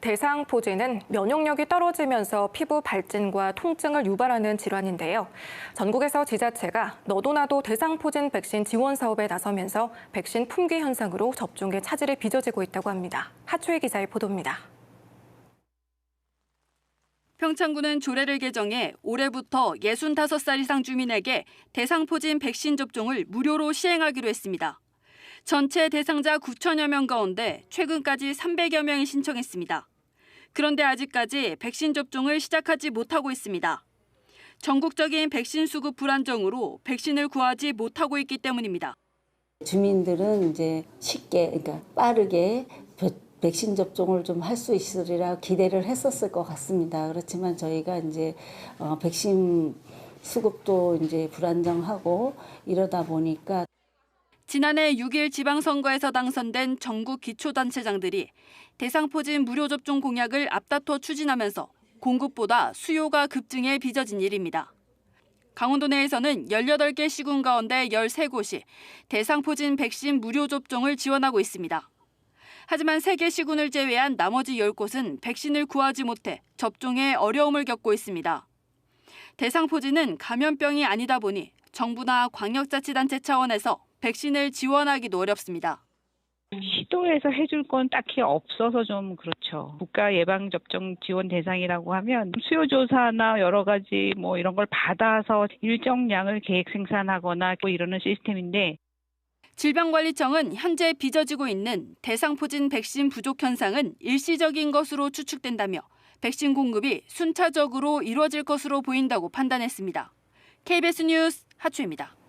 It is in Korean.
대상포진은 면역력이 떨어지면서 피부 발진과 통증을 유발하는 질환인데요. 전국에서 지자체가 너도나도 대상포진 백신 지원 사업에 나서면서 백신 품귀 현상으로 접종에 차질이 빚어지고 있다고 합니다. 하초희 기자의 보도입니다. 평창구는 조례를 개정해 올해부터 65살 이상 주민에게 대상포진 백신 접종을 무료로 시행하기로 했습니다. 전체 대상자 9천여 명 가운데 최근까지 300여 명이 신청했습니다. 그런데 아직까지 백신 접종을 시작하지 못하고 있습니다. 전국적인 백신 수급 불안정으로 백신을 구하지 못하고 있기 때문입니다. 주민들은 이제 쉽게 그러니까 빠르게 벼- 백신 접종을 좀 할 수 있으리라 기대를 했었을 것 같습니다. 그렇지만 저희가 이제 어, 백신 수급도 이제 불안정하고 이러다 보니까 지난해 6일 지방선거에서 당선된 전국 기초단체장들이 대상포진 무료 접종 공약을 앞다퉈 추진하면서 공급보다 수요가 급증해 빚어진 일입니다. 강원도 내에서는 18개 시군 가운데 13곳이 대상포진 백신 무료 접종을 지원하고 있습니다. 하지만 3개 시군을 제외한 나머지 10곳은 백신을 구하지 못해 접종에 어려움을 겪고 있습니다. 대상포진은 감염병이 아니다 보니 정부나 광역자치단체 차원에서 백신을 지원하기도 어렵습니다. 시도에서 해줄 건 딱히 없어서 좀 그렇죠. 국가 예방 접종 지원 대상이라고 하면 수요 조사나 여러 가지 뭐 이런 걸 받아서 일정량을 계획 생산하거나 뭐 이러는 시스템인데 질병관리청은 현재 빚어지고 있는 대상 포진 백신 부족 현상은 일시적인 것으로 추측된다며 백신 공급이 순차적으로 이루어질 것으로 보인다고 판단했습니다. KBS 뉴스 하추입니다.